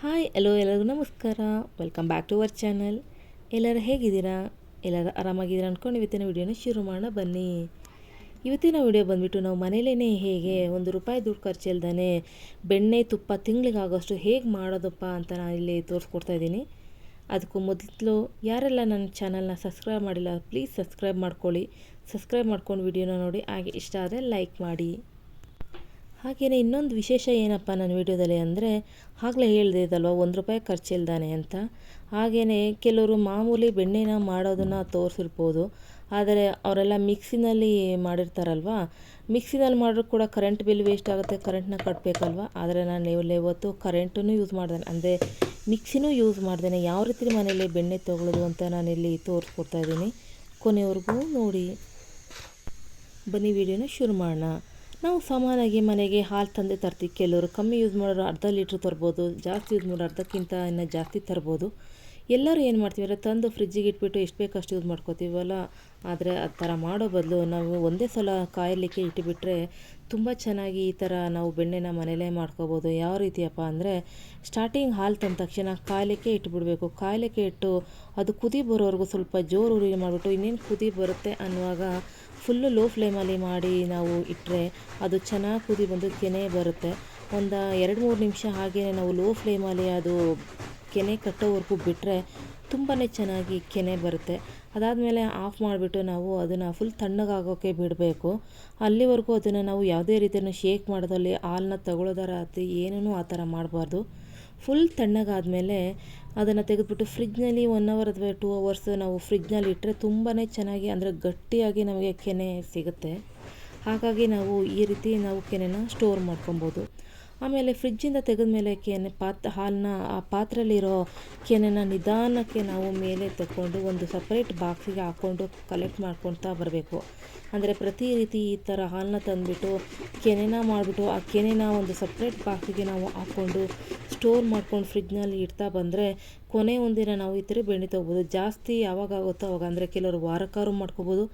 Hi, ಎಲ್ಲೋ ಎಲ್ಲರಿಗೂ ನಮಸ್ಕಾರ. Welcome back to our channel ಎಲ್ಲರೂ ಹೇಗಿದ್ದೀರಾ? ಎಲ್ಲರೂ ಆರಾಮಾಗಿದ್ದೀರಾ ಅಂದ್ಕೊಂಡು ಇವತ್ತಿನ ವಿಡಿಯೋನ ಶುರು ಮಾಡೋಣ ಬನ್ನಿ. ಇವತ್ತಿನ ವಿಡಿಯೋ ಬಂದುಬಿಟ್ಟು ನಾವು ಮನೇಲೇ ಹೇಗೆ ಒಂದು ರೂಪಾಯಿ ದುಡ್ಡು ಖರ್ಚಿಲ್ದೇ ಬೆಣ್ಣೆ ತುಪ್ಪ ತಿಂಗಳಿಗಾಗೋಷ್ಟು ಹೇಗೆ ಮಾಡೋದಪ್ಪ ಅಂತ ನಾನು ಇಲ್ಲಿ ತೋರಿಸ್ಕೊಡ್ತಾ ಇದ್ದೀನಿ. ಅದಕ್ಕೂ ಮೊದಲು ಯಾರೆಲ್ಲ ನನ್ನ ಚಾನಲ್ನ ಸಬ್ಸ್ಕ್ರೈಬ್ ಮಾಡಿಲ್ಲ ಪ್ಲೀಸ್ ಸಬ್ಸ್ಕ್ರೈಬ್ ಮಾಡ್ಕೊಳ್ಳಿ. ಸಬ್ಸ್ಕ್ರೈಬ್ ಮಾಡ್ಕೊಂಡು ವಿಡಿಯೋನ ನೋಡಿ. ಹಾಗೆ ಇಷ್ಟ ಆದರೆ ಲೈಕ್ ಮಾಡಿ. ಹಾಗೆಯೇ ಇನ್ನೊಂದು ವಿಶೇಷ ಏನಪ್ಪ ನನ್ನ ವಿಡಿಯೋದಲ್ಲಿ ಅಂದರೆ, ಆಗಲೇ ಹೇಳಿದೆ ಇದಲ್ವ ಒಂದು ರೂಪಾಯಿ ಖರ್ಚಿಲ್ದಾನೆ ಅಂತ. ಹಾಗೆಯೇ ಕೆಲವರು ಮಾಮೂಲಿ ಬೆಣ್ಣೆನ ಮಾಡೋದನ್ನು ತೋರಿಸಿರ್ಬೋದು. ಆದರೆ ಅವರೆಲ್ಲ ಮಿಕ್ಸಿನಲ್ಲಿ ಮಾಡಿರ್ತಾರಲ್ವ, ಮಿಕ್ಸಿನಲ್ಲಿ ಮಾಡಿದ್ರು ಕೂಡ ಕರೆಂಟ್ ಬಿಲ್ ವೇಸ್ಟ್ ಆಗುತ್ತೆ ಕರೆಂಟ್ನ ಕಟ್ಟಬೇಕಲ್ವ ಆದರೆ ನಾನು ಇವತ್ತು ಕರೆಂಟನ್ನು ಯೂಸ್ ಮಾಡ್ದೆ, ಅಂದರೆ ಮಿಕ್ಸಿನೂ ಯೂಸ್ ಮಾಡ್ದೇನೆ. ಯಾವ ರೀತಿ ಮನೇಲಿ ಬೆಣ್ಣೆ ತೊಗೊಳ್ಳೋದು ಅಂತ ನಾನಿಲ್ಲಿ ತೋರಿಸ್ಕೊಡ್ತಾ ಇದ್ದೀನಿ. ಕೊನೆವರೆಗೂ ನೋಡಿ. ಬನ್ನಿ ವಿಡಿಯೋನ ಶುರು ಮಾಡೋಣ. ನಾವು ಸಾಮಾನ್ಯವಾಗಿ ಮನೆಗೆ ಹಾಲು ತಂದೆ ತರ್ತೀವಿ. ಕೆಲವರು ಕಮ್ಮಿ ಯೂಸ್ ಮಾಡೋರು ಅರ್ಧ ಲೀಟ್ರ್ ತರ್ಬೋದು, ಜಾಸ್ತಿ ಯೂಸ್ ಮಾಡೋರು ಅರ್ಧಕ್ಕಿಂತ ಇನ್ನೂ ಜಾಸ್ತಿ ತರ್ಬೋದು. ಎಲ್ಲರೂ ಏನು ಮಾಡ್ತೀವಿ, ಅಂದರೆ ತಂದು ಫ್ರಿಜ್ಜಿಗೆ ಇಟ್ಬಿಟ್ಟು ಎಷ್ಟು ಅಷ್ಟು ಯೂಸ್ ಮಾಡ್ಕೋತೀವಲ್ಲ? ಆದರೆ ಆ ಥರ ಮಾಡೋ ಬದಲು ನಾವು ಒಂದೇ ಸಲ ಕಾಯಲಿಕ್ಕೆ ಇಟ್ಟುಬಿಟ್ರೆ ತುಂಬ ಚೆನ್ನಾಗಿ ಈ ಥರ ನಾವು ಬೆಣ್ಣೆನ ಮನೇಲೇ ಮಾಡ್ಕೋಬೋದು. ಯಾವ ರೀತಿಯಪ್ಪ ಅಂದರೆ ಸ್ಟಾರ್ಟಿಂಗ್ ಹಾಲು ತಂದ ತಕ್ಷಣ ಕಾಯಲಿಕ್ಕೆ ಇಟ್ಬಿಡಬೇಕು. ಕಾಯಲಿಕ್ಕೆ ಇಟ್ಟು ಅದು ಕುದಿ ಬರೋವರೆಗೂ ಸ್ವಲ್ಪ ಜೋರು ಉರಿ ಮಾಡಿಬಿಟ್ಟು ಇನ್ನೇನು ಕುದಿ ಬರುತ್ತೆ ಅನ್ನುವಾಗ ಫುಲ್ಲು ಲೋ ಫ್ಲೇಮಲ್ಲಿ ಮಾಡಿ ನಾವು ಇಟ್ಟರೆ ಅದು ಚೆನ್ನಾಗಿ ಕುದಿ ಬಂದು ಕೆನೆ ಬರುತ್ತೆ. ಒಂದು ಎರಡು ಮೂರು ನಿಮಿಷ ಹಾಗೆ ನಾವು ಲೋ ಫ್ಲೇಮಲ್ಲಿ ಅದು ಕೆನೆ ಕಟ್ಟೋವರೆಗೂ ಬಿಟ್ಟರೆ ತುಂಬಾ ಚೆನ್ನಾಗಿ ಕೆನೆ ಬರುತ್ತೆ. ಅದಾದಮೇಲೆ ಆಫ್ ಮಾಡಿಬಿಟ್ಟು ನಾವು ಅದನ್ನು ಫುಲ್ ತಣ್ಣಗಾಗೋಕ್ಕೆ ಬಿಡಬೇಕು. ಅಲ್ಲಿವರೆಗೂ ಅದನ್ನು ನಾವು ಯಾವುದೇ ರೀತಿಯನ್ನು ಶೇಕ್ ಮಾಡೋದಲ್ಲಿ ಹಾಲನ್ನ ತಗೊಳ್ಳೋದಾರ ಆತು ಏನೂ ಆ ಥರ ಮಾಡಬಾರ್ದು. ಫುಲ್ ತಣ್ಣಗಾದಮೇಲೆ ಅದನ್ನು ತೆಗೆದುಬಿಟ್ಟು ಫ್ರಿಜ್ನಲ್ಲಿ ಒನ್ ಅವರ್ ಅಥವಾ ಟೂ ಅವರ್ಸ್ ನಾವು ಫ್ರಿಜ್ನಲ್ಲಿ ಇಟ್ಟರೆ ತುಂಬಾ ಚೆನ್ನಾಗಿ ಅಂದರೆ ಗಟ್ಟಿಯಾಗಿ ನಮಗೆ ಕೆನೆ ಸಿಗುತ್ತೆ. ಹಾಗಾಗಿ ನಾವು ಈ ರೀತಿ ನಾವು ಕೆನೆನ ಸ್ಟೋರ್ ಮಾಡ್ಕೊಬೋದು. ಆಮೇಲೆ ಫ್ರಿಜ್ಜಿಂದ ತೆಗೆದ ಮೇಲೆ ಕೆನೆ ಪಾತ್ ಹಾಲನ್ನ ಆ ಪಾತ್ರೆಯಲ್ಲಿರೋ ಕೆನೆನ ನಿಧಾನಕ್ಕೆ ನಾವು ಮೇಲೆ ತಗೊಂಡು ಒಂದು ಸಪ್ರೇಟ್ ಬಾಕ್ಸಿಗೆ ಹಾಕ್ಕೊಂಡು ಕಲೆಕ್ಟ್ ಮಾಡ್ಕೊಳ್ತಾ ಬರಬೇಕು. ಅಂದರೆ ಪ್ರತಿ ರೀತಿ ಈ ಥರ ಹಾಲನ್ನ ತಂದುಬಿಟ್ಟು ಕೆನೆನ ಮಾಡಿಬಿಟ್ಟು ಆ ಕೆನೆನ ಒಂದು ಸಪ್ರೇಟ್ ಬಾಕ್ಸಿಗೆ ನಾವು ಹಾಕ್ಕೊಂಡು ಸ್ಟೋರ್ ಮಾಡ್ಕೊಂಡು ಫ್ರಿಜ್ನಲ್ಲಿ ಇಡ್ತಾ ಬಂದರೆ ಕೊನೆ ಒಂದಿನ ನಾವು ಈ ಥರ ಬೆಣ್ಣೆ ತೊಗೋಬೋದು. ಜಾಸ್ತಿ ಯಾವಾಗ ಆಗುತ್ತೋ ಅವಾಗ, ಅಂದರೆ ಕೆಲವರು ವಾರಕ್ಕಾರು ಮಾಡ್ಕೋಬೋದು,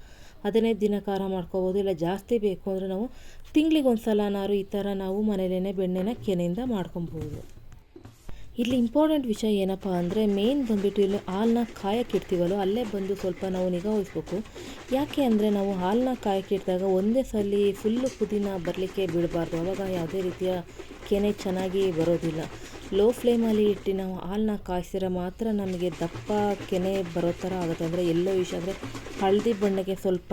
ಹದಿನೈದು ದಿನಕ್ಕಾರ ಮಾಡ್ಕೋಬೋದು, ಇಲ್ಲ ಜಾಸ್ತಿ ಬೇಕು ಅಂದರೆ ನಾವು ತಿಂಗ್ಳಿಗೆ ಒಂದು ಸಲನಾರು ಈ ಥರ ನಾವು ಮನೇಲೇ ಬೆಣ್ಣೆನ ಕೆನೆಯಿಂದ ಮಾಡ್ಕೊಬೋದು ಇಲ್ಲಿ ಇಂಪಾರ್ಟೆಂಟ್ ವಿಷಯ ಏನಪ್ಪ ಅಂದರೆ ಮೇನ್ ಬಂದುಬಿಟ್ಟು ಇಲ್ಲಿ ಹಾಲನ್ನ ಕಾಯಕ್ಕೆ ಇಡ್ತೀವಲ್ಲೋ ಅಲ್ಲೇ ಬಂದು ಸ್ವಲ್ಪ ನಾವು ನಿಗಾ ವಹಿಸ್ಬೇಕು. ಯಾಕೆ ಅಂದರೆ ನಾವು ಹಾಲನ್ನ ಕಾಯಕ್ಕೆ ಒಂದೇ ಸಲ ಫುಲ್ಲು ಪುದೀನ ಬರಲಿಕ್ಕೆ ಬಿಡಬಾರ್ದು. ಅವಾಗ ಯಾವುದೇ ರೀತಿಯ ಕೆನೆ ಚೆನ್ನಾಗಿ ಬರೋದಿಲ್ಲ. ಲೋ ಫ್ಲೇಮಲ್ಲಿ ಇಟ್ಟು ನಾವು ಹಾಲನ್ನ ಕಾಯಿಸಿದ್ರೆ ಮಾತ್ರ ನಮಗೆ ದಪ್ಪ ಕೆನೆ ಬರೋ ಥರ ಆಗುತ್ತೆ. ಅಂದರೆ ಎಲ್ಲೋ ವಿಷ ಅಂದರೆ ಹಳದಿ ಬಣ್ಣಕ್ಕೆ ಸ್ವಲ್ಪ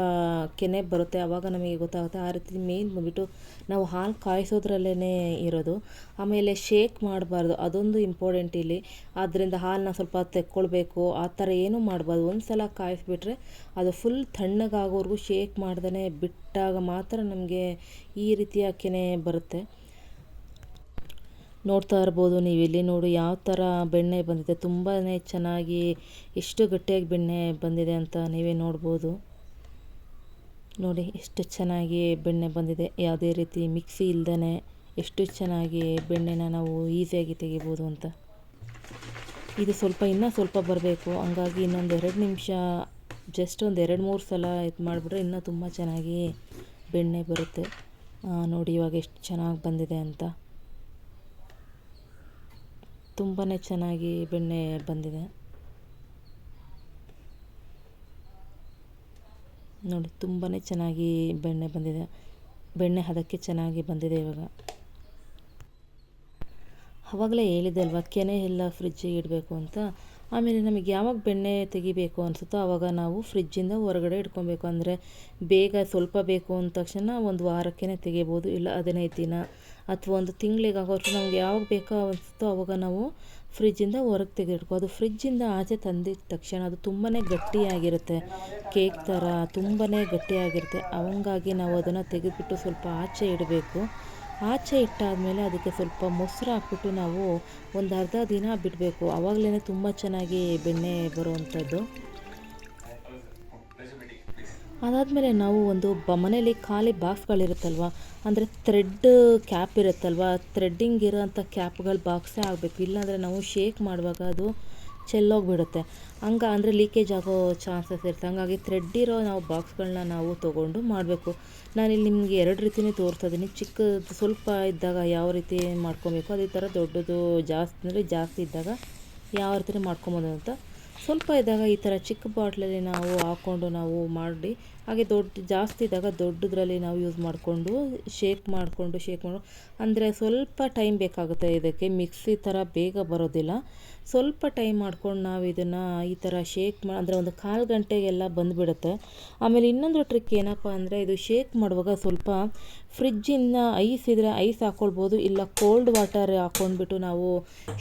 ಕೆನೆ ಬರುತ್ತೆ. ಆವಾಗ ನಮಗೆ ಗೊತ್ತಾಗುತ್ತೆ. ಆ ರೀತಿ ಮೇನ್ ಬಂದುಬಿಟ್ಟು ನಾವು ಹಾಲು ಕಾಯಿಸೋದ್ರಲ್ಲೇ ಇರೋದು. ಆಮೇಲೆ ಶೇಕ್ ಮಾಡಬಾರ್ದು. ಅದೊಂದು ಇಂಪಾರ್ಟೆಂಟ್ ಇಲ್ಲಿ. ಆದ್ದರಿಂದ ಹಾಲನ್ನ ಸ್ವಲ್ಪ ತೆಕ್ಕೊಳ್ಬೇಕು. ಆ ಥರ ಏನೂ ಮಾಡಬಾರ್ದು. ಒಂದು ಸಲ ಕಾಯಿಸಿಬಿಟ್ರೆ ಅದು ಫುಲ್ ತಣ್ಣಗಾಗೋವರೆಗೂ ಶೇಕ್ ಮಾಡ್ದೇ ಬಿಟ್ಟಾಗ ಮಾತ್ರ ನಮಗೆ ಈ ರೀತಿಯ ಕೆನೆ ಬರುತ್ತೆ. ನೋಡ್ತಾ ಇರ್ಬೋದು ನೀವು ಇಲ್ಲಿ ನೋಡಿ ಯಾವ ಥರ ಬೆಣ್ಣೆ ಬಂದಿದೆ. ತುಂಬಾ ಚೆನ್ನಾಗಿ ಎಷ್ಟು ಗಟ್ಟಿಯಾಗಿ ಬೆಣ್ಣೆ ಬಂದಿದೆ ಅಂತ ನೀವೇ ನೋಡ್ಬೋದು. ನೋಡಿ, ಎಷ್ಟು ಚೆನ್ನಾಗಿ ಬೆಣ್ಣೆ ಬಂದಿದೆ. ಯಾವುದೇ ರೀತಿ ಮಿಕ್ಸಿ ಇಲ್ದೇ ಎಷ್ಟು ಚೆನ್ನಾಗಿ ಬೆಣ್ಣೆನ ನಾವು ಈಸಿಯಾಗಿ ತೆಗಿಬೋದು ಅಂತ. ಇದು ಸ್ವಲ್ಪ, ಇನ್ನೂ ಸ್ವಲ್ಪ ಬರಬೇಕು. ಹಂಗಾಗಿ ಇನ್ನೊಂದು ಎರಡು ನಿಮಿಷ, ಜಸ್ಟ್ ಒಂದು ಎರಡು ಮೂರು ಸಲ ಇದು ಮಾಡಿಬಿಟ್ರೆ ಇನ್ನೂ ತುಂಬ ಚೆನ್ನಾಗಿ ಬೆಣ್ಣೆ ಬರುತ್ತೆ. ನೋಡಿ ಇವಾಗ ಎಷ್ಟು ಚೆನ್ನಾಗಿ ಬಂದಿದೆ ಅಂತ. ತುಂಬಾ ಚೆನ್ನಾಗಿ ಬೆಣ್ಣೆ ಬಂದಿದೆ. ನೋಡಿ ತುಂಬಾ ಚೆನ್ನಾಗಿ ಬೆಣ್ಣೆ ಬಂದಿದೆ. ಬೆಣ್ಣೆ ಹದಕ್ಕೆ ಚೆನ್ನಾಗಿ ಬಂದಿದೆ ಇವಾಗ. ಆವಾಗಲೇ ಹೇಳಿದೆ ಅಲ್ವಾ, ಕೆನೆ ಎಲ್ಲ ಫ್ರಿಜ್ಜಿಗೆ ಇಡಬೇಕು ಅಂತ. ಆಮೇಲೆ ನಮಗೆ ಯಾವಾಗ ಬೆಣ್ಣೆ ತೆಗಿಬೇಕು ಅನಿಸುತ್ತೋ ಆವಾಗ ನಾವು ಫ್ರಿಜ್ಜಿಂದ ಹೊರಗಡೆ ಇಟ್ಕೊಬೇಕು. ಅಂದರೆ ಬೇಗ ಸ್ವಲ್ಪ ಬೇಕು ಅಂದ ತಕ್ಷಣ ಒಂದು ವಾರಕ್ಕೇ ತೆಗಿಬೋದು, ಇಲ್ಲ ಹದಿನೈದು ದಿನ. ಅಥವಾ ಒಂದು ತಿಂಗಳಿಗೆ ಆಗೋಷ್ಟು ನಮ್ಗೆ ಯಾವಾಗ ಬೇಕೋ ಅನಿಸುತ್ತೋ ಆವಾಗ ನಾವು ಫ್ರಿಜ್ಜಿಂದ ಹೊರಗೆ ತೆಗೆದಿಟ್ಕೋ ಅದು ಫ್ರಿಜ್ಜಿಂದ ಆಚೆ ತಂದಿದ್ದ ತಕ್ಷಣ ಅದು ತುಂಬಾ ಗಟ್ಟಿಯಾಗಿರುತ್ತೆ. ಕೇಕ್ ಥರ ತುಂಬಾ ಗಟ್ಟಿಯಾಗಿರುತ್ತೆ. ಅವಂಗಾಗಿ ನಾವು ಅದನ್ನು ತೆಗೆದುಬಿಟ್ಟು ಸ್ವಲ್ಪ ಆಚೆ ಇಡಬೇಕು. ಆಚೆ ಇಟ್ಟಾದಮೇಲೆ ಅದಕ್ಕೆ ಸ್ವಲ್ಪ ಮೊಸರು ಹಾಕ್ಬಿಟ್ಟು ನಾವು ಒಂದು ಅರ್ಧ ದಿನ ಬಿಡಬೇಕು. ಆವಾಗಲೇ ತುಂಬ ಚೆನ್ನಾಗಿ ಬೆಣ್ಣೆ ಬರುವಂಥದ್ದು. ಅದಾದಮೇಲೆ ನಾವು ಒಂದು ಬ ಮನೇಲಿ ಖಾಲಿ ಬಾಕ್ಸ್ಗಳಿರುತ್ತಲ್ವ? ಅಂದರೆ ಥ್ರೆಡ್ ಕ್ಯಾಪ್ ಇರುತ್ತಲ್ವ? ಥ್ರೆಡ್ಡಿಂಗ್ ಇರೋಂಥ ಕ್ಯಾಪ್ಗಳು ಬಾಕ್ಸೇ ಆಗಬೇಕು. ಇಲ್ಲಾಂದರೆ ನಾವು ಶೇಕ್ ಮಾಡುವಾಗ ಅದು ಚೆಲ್ಲೋಗಿಬಿಡುತ್ತೆ. ಹಂಗ ಅಂದರೆ ಲೀಕೇಜ್ ಆಗೋ ಚಾನ್ಸಸ್ ಇರುತ್ತೆ. ಹಾಗಾಗಿ ಥ್ರೆಡ್ ಇರೋ ನಾವು ಬಾಕ್ಸ್ಗಳನ್ನ ನಾವು ತೊಗೊಂಡು ಮಾಡಬೇಕು. ನಾನಿಲ್ಲಿ ನಿಮಗೆ ಎರಡು ರೀತಿಯೇ ತೋರಿಸ್ತಾ ಇದ್ದೀನಿ ಚಿಕ್ಕದು ಸ್ವಲ್ಪ ಇದ್ದಾಗ ಯಾವ ರೀತಿ ಮಾಡ್ಕೊಬೇಕು? ಅದೇ ಥರ ದೊಡ್ಡದು ಜಾಸ್ತಿ, ಅಂದರೆ ಜಾಸ್ತಿ ಇದ್ದಾಗ ಯಾವ ರೀತಿ ಮಾಡ್ಕೊಬೋದು ಅಂತ ಸ್ವಲ್ಪ ಇದ್ದಾಗ ಈ ಥರ ಚಿಕ್ಕ ಬಾಟ್ಲಲ್ಲಿ ನಾವು ಹಾಕ್ಕೊಂಡು ನಾವು ಮಾಡಿ, ಹಾಗೆ ದೊಡ್ಡ, ಜಾಸ್ತಿ ಇದ್ದಾಗ ದೊಡ್ಡದ್ರಲ್ಲಿ ನಾವು ಯೂಸ್ ಮಾಡಿಕೊಂಡು ಶೇಕ್ ಮಾಡಿಕೊಂಡು ಶೇಕ್ ಮಾಡಿ. ಅಂದರೆ ಸ್ವಲ್ಪ ಟೈಮ್ ಬೇಕಾಗುತ್ತೆ ಇದಕ್ಕೆ. ಮಿಕ್ಸಿ ಥರ ಬೇಗ ಬರೋದಿಲ್ಲ. ಸ್ವಲ್ಪ ಟೈಮ್ ಮಾಡ್ಕೊಂಡು ನಾವು ಇದನ್ನು ಈ ಥರ ಶೇಕ್ ಮಾ, ಅಂದರೆ ಒಂದು ಕಾಲು ಗಂಟೆಗೆಲ್ಲ ಬಂದುಬಿಡುತ್ತೆ. ಆಮೇಲೆ ಇನ್ನೊಂದು ಟ್ರಿಕ್ ಏನಪ್ಪ ಅಂದರೆ ಇದು ಶೇಕ್ ಮಾಡುವಾಗ ಸ್ವಲ್ಪ ಫ್ರಿಜ್ಜಿಂದ ಐಸ್ ಇದ್ದರೆ ಐಸ್ ಹಾಕ್ಕೊಳ್ಬೋದು ಇಲ್ಲ ಕೋಲ್ಡ್ ವಾಟರ್ ಹಾಕ್ಕೊಂಡ್ಬಿಟ್ಟು ನಾವು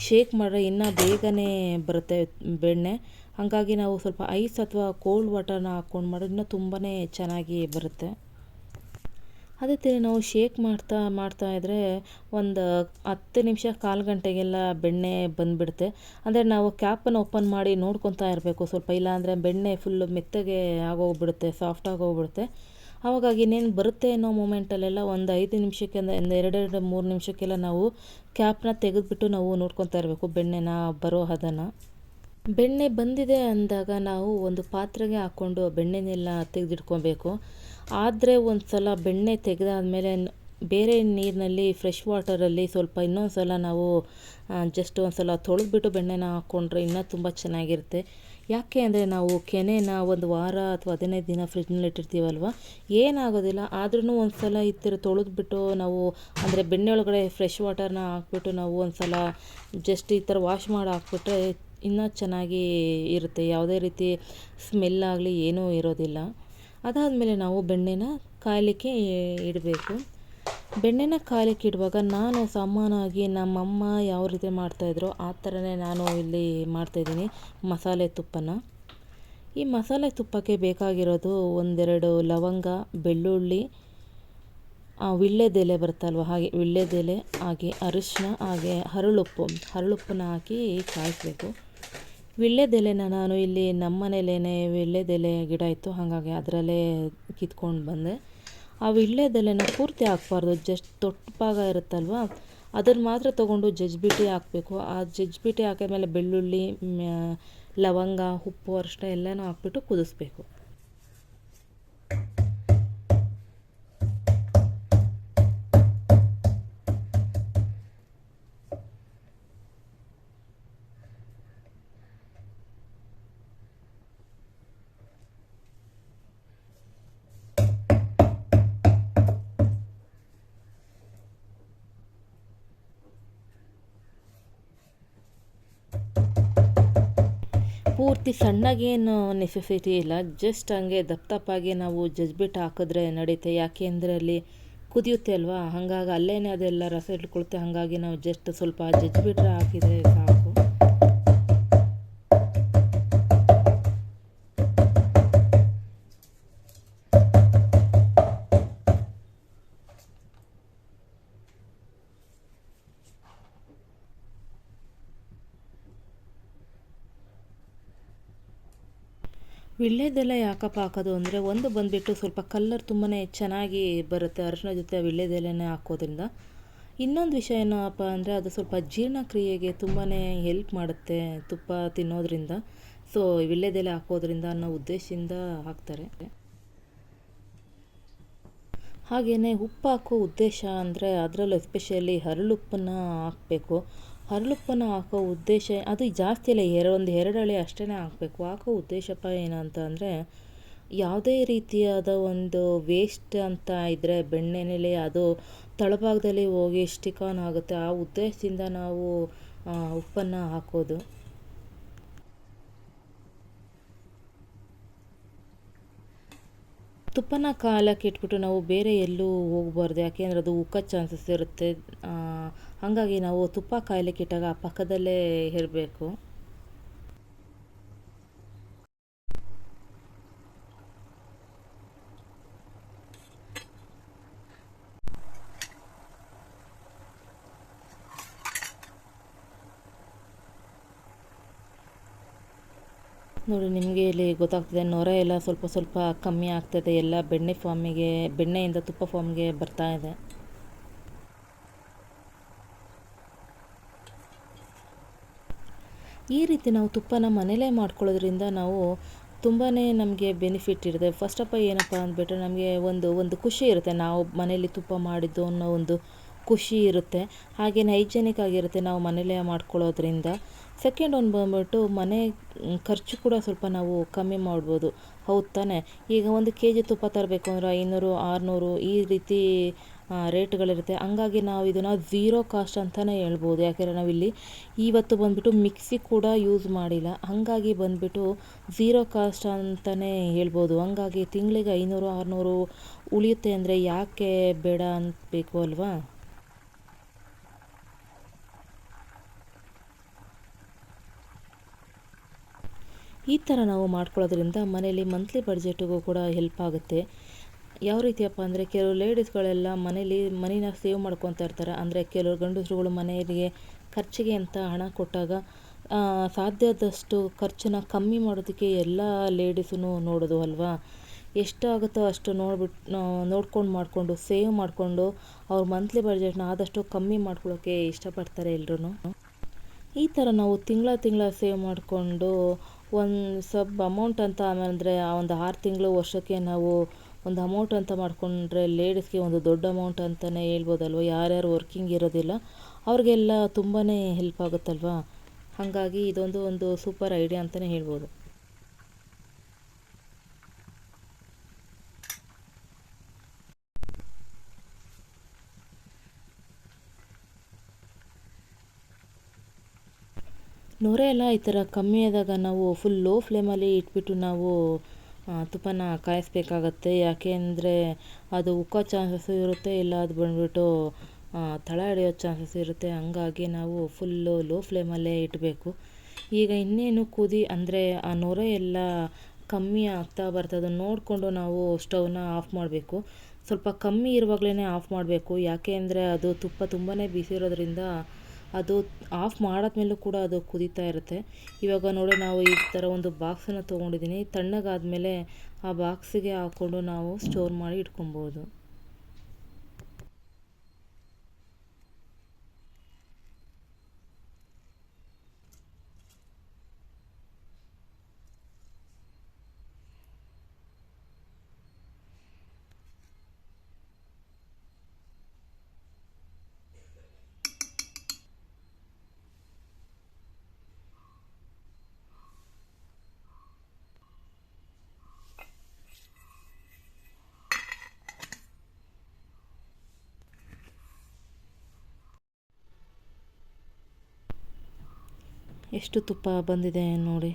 ಶೇಕ್ ಮಾಡಿದ್ರೆ ಇನ್ನೂ ಬೇಗನೆ ಬರುತ್ತೆ ಬೆಣ್ಣೆ. ಹಾಗಾಗಿ ನಾವು ಸ್ವಲ್ಪ ಐಸ್ ಅಥವಾ ಕೋಲ್ಡ್ ವಾಟರ್ನ ಹಾಕ್ಕೊಂಡು ಮಾಡಿದ್ರೆ ಇನ್ನೂ ತುಂಬಾ ಚೆನ್ನಾಗಿ ಬರುತ್ತೆ. ಅದೇ ನಾವು ಶೇಕ್ ಮಾಡ್ತಾ ಮಾಡ್ತಾ ಇದ್ದರೆ ಒಂದು ಹತ್ತು ನಿಮಿಷ ಕಾಲು ಗಂಟೆಗೆಲ್ಲ ಬೆಣ್ಣೆ ಬಂದುಬಿಡುತ್ತೆ. ಅಂದರೆ ನಾವು ಕ್ಯಾಪನ್ನು ಓಪನ್ ಮಾಡಿ ನೋಡ್ಕೊತಾ ಇರಬೇಕು ಸ್ವಲ್ಪ, ಇಲ್ಲಾಂದರೆ ಬೆಣ್ಣೆ ಫುಲ್ಲು ಮೆತ್ತಗೆ ಆಗೋಗ್ಬಿಡುತ್ತೆ ಸಾಫ್ಟ್ ಆಗೋಗ್ಬಿಡುತ್ತೆ. ಆವಾಗ ಇನ್ನೇನು ಬರುತ್ತೆ ಅನ್ನೋ ಮೂಮೆಂಟಲ್ಲೆಲ್ಲ ಒಂದು ಐದು ನಿಮಿಷಕ್ಕೆ ಒಂದು ಎರಡೆರಡು ಮೂರು ನಿಮಿಷಕ್ಕೆಲ್ಲ ನಾವು ಕ್ಯಾಪ್ನ ತೆಗೆದುಬಿಟ್ಟು ನಾವು ನೋಡ್ಕೊತಾ ಇರಬೇಕು ಬೆಣ್ಣೆನ, ಬರೋ ಹದನ ಬೆಣ್ಣೆ ಬಂದಿದೆ ಅಂದಾಗ ನಾವು ಒಂದು ಪಾತ್ರೆಗೆ ಹಾಕ್ಕೊಂಡು ಬೆಣ್ಣೆನೆಲ್ಲ ತೆಗೆದಿಟ್ಕೊಬೇಕು. ಆದರೆ ಒಂದು ಸಲ ಬೆಣ್ಣೆ ತೆಗೆದಾದ್ಮೇಲೆ ಬೇರೆ ನೀರಿನಲ್ಲಿ ಫ್ರೆಶ್ ವಾಟರಲ್ಲಿ ಸ್ವಲ್ಪ ಇನ್ನೊಂದು ಸಲ ನಾವು ಜಸ್ಟ್ ಒಂದು ಸಲ ತೊಳೆದ್ಬಿಟ್ಟು ಬೆಣ್ಣೆನ ಹಾಕ್ಕೊಂಡ್ರೆ ಇನ್ನೂ ತುಂಬ ಚೆನ್ನಾಗಿರುತ್ತೆ. ಯಾಕೆ ಅಂದರೆ ನಾವು ಕೆನೆನ ಒಂದು ವಾರ ಅಥವಾ ಹದಿನೈದು ದಿನ ಫ್ರಿಜ್ನಲ್ಲಿ ಇಟ್ಟಿರ್ತೀವಲ್ವ? ಏನಾಗೋದಿಲ್ಲ. ಆದ್ರೂ ಒಂದು ಸಲ ಈ ಥರ ತೊಳೆದ್ಬಿಟ್ಟು ನಾವು, ಅಂದರೆ ಬೆಣ್ಣೆ ಒಳಗಡೆ ಫ್ರೆಶ್ ವಾಟರ್ನ ಹಾಕ್ಬಿಟ್ಟು ನಾವು ಒಂದು ಸಲ ಜಸ್ಟ್ ಈ ಥರ ವಾಶ್ ಮಾಡಿ ಹಾಕ್ಬಿಟ್ರೆ ಇನ್ನೂ ಚೆನ್ನಾಗಿ ಇರುತ್ತೆ. ಯಾವುದೇ ರೀತಿ ಸ್ಮೆಲ್ ಆಗಲಿ ಏನೂ ಇರೋದಿಲ್ಲ. ಅದಾದಮೇಲೆ ನಾವು ಬೆಣ್ಣೆನ ಕಾಯಲಿಕ್ಕೆ ಇಡಬೇಕು. ಬೆಣ್ಣೆನ ಕಾಯಲಿಕ್ಕೆ ಇಡುವಾಗ ನಾನು ಸಾಮಾನ್ಯವಾಗಿ ನಮ್ಮಮ್ಮ ಯಾವ ರೀತಿ ಮಾಡ್ತಾಯಿದ್ರು ಆ ಥರನೇ ನಾನು ಇಲ್ಲಿ ಮಾಡ್ತಾಯಿದ್ದೀನಿ ಮಸಾಲೆ ತುಪ್ಪನ. ಈ ಮಸಾಲೆ ತುಪ್ಪಕ್ಕೆ ಬೇಕಾಗಿರೋದು ಒಂದೆರಡು ಲವಂಗ, ಬೆಳ್ಳುಳ್ಳಿ ವಿಳ್ಳೆದೆಲೆ ಬರುತ್ತಲ್ವ ಹಾಗೆ ವಿಳ್ಳೆದೆಲೆ ಹಾಗೆ ಅರಿಶಿನ ಹಾಗೆ ಹರಳುಪ್ಪು, ಹರಳುಪ್ಪನ್ನ ಹಾಕಿ ಕಾಯಿಸಬೇಕು. ವಿಳ್ಳೆದೆಲೆನ ನಾನು ಇಲ್ಲಿ ನಮ್ಮ ಮನೇಲೇ ವಿಳ್ಳೆದೆಲೆ ಗಿಡ ಇತ್ತು, ಹಾಗಾಗಿ ಅದರಲ್ಲೇ ಕಿತ್ಕೊಂಡು ಬಂದೆ. ಆ ವಿಳ್ಳೆದೆಲೆನ ಪೂರ್ತಿ ಹಾಕ್ಬಾರ್ದು, ಜಸ್ಟ್ ತೊಟ್ಟು ಭಾಗ ಇರುತ್ತಲ್ವ? ಅದನ್ನು ಮಾತ್ರ ತೊಗೊಂಡು ಜಜ್ಬಿಟಿ ಹಾಕಬೇಕು. ಆ ಜಜ್ಬಿಟ್ಟು ಹಾಕಿದ್ಮೇಲೆ ಬೆಳ್ಳುಳ್ಳಿ ಲವಂಗ, ಉಪ್ಪು ಅರಿಶಿನ ಎಲ್ಲನೂ ಹಾಕ್ಬಿಟ್ಟು ಕುದಿಸ್ಬೇಕು. ಪೂರ್ತಿ ಸಣ್ಣಗೇನು ನೆಸೆಸಿಟಿ ಇಲ್ಲ. ಜಸ್ಟ್ ಹಂಗೆ ದಪ್ಪ ದಪ್ಪಾಗಿ ನಾವು ಜಜ್ಬಿಟ್ಟು ಹಾಕಿದ್ರೆ ನಡೀತೆ. ಯಾಕೆ ಅಂದರೆ ಅಲ್ಲಿ ಕುದಿಯುತ್ತೆ ಅಲ್ವಾ? ಹಾಗಾಗಿ ಅಲ್ಲೇ ಅದೆಲ್ಲ ರಸ ಇಟ್ಕೊಳುತ್ತೆ ಹಾಗಾಗಿ ನಾವು ಜಸ್ಟ್ ಸ್ವಲ್ಪ ಜಜ್ಬಿಟ್ರೆ ಹಾಕಿದರೆ ಸಾಕು. ವಿಳ್ಯೆದೆಲೆ ಯಾಕಪ್ಪ ಹಾಕೋದು ಅಂದರೆ ಒಂದು ಬಂದುಬಿಟ್ಟು ಸ್ವಲ್ಪ ಕಲ್ಲರ್ ತುಂಬಾ ಚೆನ್ನಾಗಿ ಬರುತ್ತೆ ಅರಿಶಿನ ಜೊತೆ ವಿಳ್ಳೆದೆಲೆನೇ ಹಾಕೋದ್ರಿಂದ. ಇನ್ನೊಂದು ವಿಷಯ ಏನಪ್ಪ ಅಂದರೆ ಅದು ಸ್ವಲ್ಪ ಜೀರ್ಣಕ್ರಿಯೆಗೆ ತುಂಬಾ ಹೆಲ್ಪ್ ಮಾಡುತ್ತೆ ತುಪ್ಪ ತಿನ್ನೋದ್ರಿಂದ. ಸೊ ವಿಳ್ಳೆದೆಲೆ ಹಾಕೋದ್ರಿಂದ ಅನ್ನೋ ಉದ್ದೇಶದಿಂದ ಹಾಕ್ತಾರೆ. ಹಾಗೆಯೇ ಉಪ್ಪು ಹಾಕೋ ಉದ್ದೇಶ ಅಂದರೆ ಅದರಲ್ಲೂ ಎಸ್ಪೆಷಲಿ ಹರಳುಪ್ಪನ್ನು ಹಾಕಬೇಕು. ಹರಳುಪ್ಪನ್ನು ಹಾಕೋ ಉದ್ದೇಶ, ಅದು ಜಾಸ್ತಿ ಇಲ್ಲ ಎರಡು ಒಂದು ಎರಡು ಹಳೆ ಅಷ್ಟೇ ಹಾಕಬೇಕು. ಹಾಕೋ ಉದ್ದೇಶಪ್ಪ ಏನಂತ ಅಂದರೆ, ಯಾವುದೇ ರೀತಿಯಾದ ಒಂದು ವೇಸ್ಟ್ ಅಂತ ಇದ್ದರೆ ಬೆಣ್ಣೆನಲ್ಲಿ ಅದು ತಳಭಾಗದಲ್ಲಿ ಹೋಗಿ ಸ್ಟಿಕಾನ್ ಆಗುತ್ತೆ. ಆ ಉದ್ದೇಶದಿಂದ ನಾವು ಉಪ್ಪನ್ನು ಹಾಕೋದು. ತುಪ್ಪನ ಕಾಲಕ್ಕೆ ಇಟ್ಬಿಟ್ಟು ನಾವು ಬೇರೆ ಎಲ್ಲೂ ಹೋಗ್ಬಾರ್ದು. ಯಾಕೆಂದರೆ ಅದು ಉಕ್ಕೋ ಚಾನ್ಸಸ್ ಇರುತ್ತೆ. ಹಾಗಾಗಿ ನಾವು ತುಪ್ಪ ಕಾಯಿಲೆ ಇಟ್ಟಾಗ ಪಕ್ಕದಲ್ಲೇ ಇರಬೇಕು. ನೋಡಿ, ನಿಮಗೆ ಇಲ್ಲಿ ಗೊತ್ತಾಗ್ತದೆ, ನೊರೆ ಎಲ್ಲ ಸ್ವಲ್ಪ ಸ್ವಲ್ಪ ಕಮ್ಮಿ ಆಗ್ತದೆ. ಎಲ್ಲ ಬೆಣ್ಣೆ ಫಾರ್ಮಿಗೆ, ಬೆಣ್ಣೆಯಿಂದ ತುಪ್ಪ ಫಾರ್ಮ್ಗೆ ಬರ್ತಾ ಇದೆ. ಈ ರೀತಿ ನಾವು ತುಪ್ಪನ ಮನೆಯಲ್ಲೇ ಮಾಡ್ಕೊಳ್ಳೋದ್ರಿಂದ ನಾವು ತುಂಬಾ ನಮಗೆ ಬೆನಿಫಿಟ್ ಇರುತ್ತೆ. ಫಸ್ಟ್ ಆಫ್ ಆಲ್ ಏನಪ್ಪ ಅಂದ್ಬಿಟ್ರೆ ನಮಗೆ ಒಂದು ಒಂದು ಖುಷಿ ಇರುತ್ತೆ. ನಾವು ಮನೇಲಿ ತುಪ್ಪ ಮಾಡಿದ್ದು ಅನ್ನೋ ಒಂದು ಖುಷಿ ಇರುತ್ತೆ. ಹಾಗೆ ಹೈಜೆನಿಕ್ ಆಗಿರುತ್ತೆ ನಾವು ಮನೆಯಲ್ಲೇ ಮಾಡ್ಕೊಳ್ಳೋದ್ರಿಂದ. ಸೆಕೆಂಡ್ ಒಂದು ಬಂದ್ಬಿಟ್ಟು ಮನೆ ಖರ್ಚು ಕೂಡ ಸ್ವಲ್ಪ ನಾವು ಕಮ್ಮಿ ಮಾಡ್ಬೋದು. ಹೌದು ತಾನೆ? ಈಗ ಒಂದು ಕೆ ಜಿ ತುಪ್ಪ ತರಬೇಕು ಅಂದರೆ ಐನೂರು, ಆರುನೂರು ಈ ರೀತಿ ರೇಟ್ಗಳಿರುತ್ತೆ ಹಂಗಾಗಿ ನಾವು ಇದನ್ನು ಝೀರೋ ಕಾಸ್ಟ್ ಅಂತಲೇ ಹೇಳ್ಬೋದು. ಯಾಕೆಂದರೆ ನಾವಿಲ್ಲಿ ಇವತ್ತು ಬಂದುಬಿಟ್ಟು ಮಿಕ್ಸಿ ಕೂಡ ಯೂಸ್ ಮಾಡಿಲ್ಲ. ಹಾಗಾಗಿ ಬಂದುಬಿಟ್ಟು ಝೀರೋ ಕಾಸ್ಟ್ ಅಂತಲೇ ಹೇಳ್ಬೋದು. ಹಂಗಾಗಿ ತಿಂಗಳಿಗೆ ಐನೂರು, ಆರುನೂರು ಉಳಿಯುತ್ತೆ ಅಂದರೆ ಯಾಕೆ ಬೇಡ ಅನ್ಬೇಕು ಅಲ್ವಾ? ಈ ಥರ ನಾವು ಮಾಡ್ಕೊಳ್ಳೋದ್ರಿಂದ ಮನೇಲಿ ಮಂತ್ಲಿ ಬಡ್ಜೆಟಿಗೂ ಕೂಡ ಹೆಲ್ಪ್ ಆಗುತ್ತೆ. ಯಾವ ರೀತಿಯಪ್ಪ ಅಂದರೆ ಕೆಲವು ಲೇಡೀಸ್ಗಳೆಲ್ಲ ಮನೇಲಿ ಮನಿನ ಸೇವ್ ಮಾಡ್ಕೊತಾ ಇರ್ತಾರೆ. ಅಂದರೆ ಕೆಲವು ಗಂಡಸರುಗಳು ಮನೆಯಲ್ಲಿ ಖರ್ಚಿಗೆ ಅಂತ ಹಣ ಕೊಟ್ಟಾಗ ಸಾಧ್ಯದಷ್ಟು ಖರ್ಚನ್ನ ಕಮ್ಮಿ ಮಾಡೋದಕ್ಕೆ ಎಲ್ಲ ಲೇಡೀಸೂ ನೋಡೋದು ಅಲ್ವಾ? ಎಷ್ಟಾಗುತ್ತೋ ಅಷ್ಟು ನೋಡ್ಬಿಟ್ಟು ನೋಡ್ಕೊಂಡು ಮಾಡಿಕೊಂಡು ಸೇವ್ ಮಾಡಿಕೊಂಡು ಅವ್ರ ಮಂತ್ಲಿ ಬಜೆಟ್ನ ಆದಷ್ಟು ಕಮ್ಮಿ ಮಾಡ್ಕೊಳ್ಳೋಕ್ಕೆ ಇಷ್ಟಪಡ್ತಾರೆ ಎಲ್ಲರೂ ಈ ಥರ ನಾವು ತಿಂಗಳ ತಿಂಗಳ ಸೇವ್ ಮಾಡಿಕೊಂಡು ಒಂದು ಸಬ್ ಅಮೌಂಟ್ ಅಂತ ಅಂದರೆ ಆ ಒಂದು ಆರು ತಿಂಗಳು ವರ್ಷಕ್ಕೆ ನಾವು ಒಂದು ಅಮೌಂಟ್ ಅಂತ ಮಾಡಿಕೊಂಡ್ರೆ ಲೇಡೀಸ್ಗೆ ಒಂದು ದೊಡ್ಡ ಅಮೌಂಟ್ ಅಂತಲೇ ಹೇಳ್ಬೋದಲ್ವ? ಯಾರ್ಯಾರು ವರ್ಕಿಂಗ್ ಇರೋದಿಲ್ಲ, ಅವ್ರಿಗೆಲ್ಲ ತುಂಬಾ ಹೆಲ್ಪ್ ಆಗುತ್ತಲ್ವಾ? ಹಾಗಾಗಿ ಇದೊಂದು ಒಂದು ಸೂಪರ್ ಐಡಿಯಾ ಅಂತಲೇ ಹೇಳ್ಬೋದು. ನೊರೆ ಎಲ್ಲ ಈ ಥರ ಕಮ್ಮಿ ಆದಾಗ ನಾವು ಫುಲ್ ಲೋ ಫ್ಲೇಮಲ್ಲಿ ಇಟ್ಬಿಟ್ಟು ನಾವು ತುಪ್ಪನ ಕಾಯಿಸ್ಬೇಕಾಗತ್ತೆ. ಯಾಕೆ ಅಂದರೆ ಅದು ಉಕ್ಕೋ ಚಾನ್ಸಸ್ಸು ಇರುತ್ತೆ, ಇಲ್ಲ ಅದು ಬಂದುಬಿಟ್ಟು ತಳ ಹಿಡಿಯೋ ಚಾನ್ಸಸ್ ಇರುತ್ತೆ. ಹಂಗಾಗಿ ನಾವು ಫುಲ್ಲು ಲೋ ಫ್ಲೇಮಲ್ಲೇ ಇಡಬೇಕು. ಈಗ ಇನ್ನೇನು ಕುದಿ, ಅಂದರೆ ಆ ನೊರೆ ಎಲ್ಲ ಕಮ್ಮಿ ಆಗ್ತಾ ಬರ್ತದೆ. ನೋಡಿಕೊಂಡು ನಾವು ಸ್ಟವ್ನ ಆಫ್ ಮಾಡಬೇಕು. ಸ್ವಲ್ಪ ಕಮ್ಮಿ ಇರುವಾಗಲೇ ಆಫ್ ಮಾಡಬೇಕು. ಯಾಕೆ ಅಂದರೆ ಅದು ತುಪ್ಪ ತುಂಬಾ ಬಿಸಿ ಇರೋದ್ರಿಂದ ಅದು ಆಫ್ ಮಾಡಾದ್ಮೇಲೂ ಕೂಡ ಅದು ಕುದೀತಾ ಇರುತ್ತೆ. ಇವಾಗ ನೋಡಿ, ನಾವು ಈ ಥರ ಒಂದು ಬಾಕ್ಸನ್ನು ತೊಗೊಂಡಿದ್ದೀನಿ ತಣ್ಣಗಾದಮೇಲೆ ಆ ಬಾಕ್ಸಿಗೆ ಹಾಕ್ಕೊಂಡು ನಾವು ಸ್ಟೋರ್ ಮಾಡಿ ಇಟ್ಕೊಬೋದು. ಎಷ್ಟು ತುಪ್ಪ ಬಂದಿದೆ ನೋಡಿ.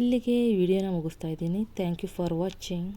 ಇಲ್ಲಿಗೆ ವಿಡಿಯೋನ ಮುಗಿಸ್ತಾ ಇದ್ದೀನಿ. Thank you for watching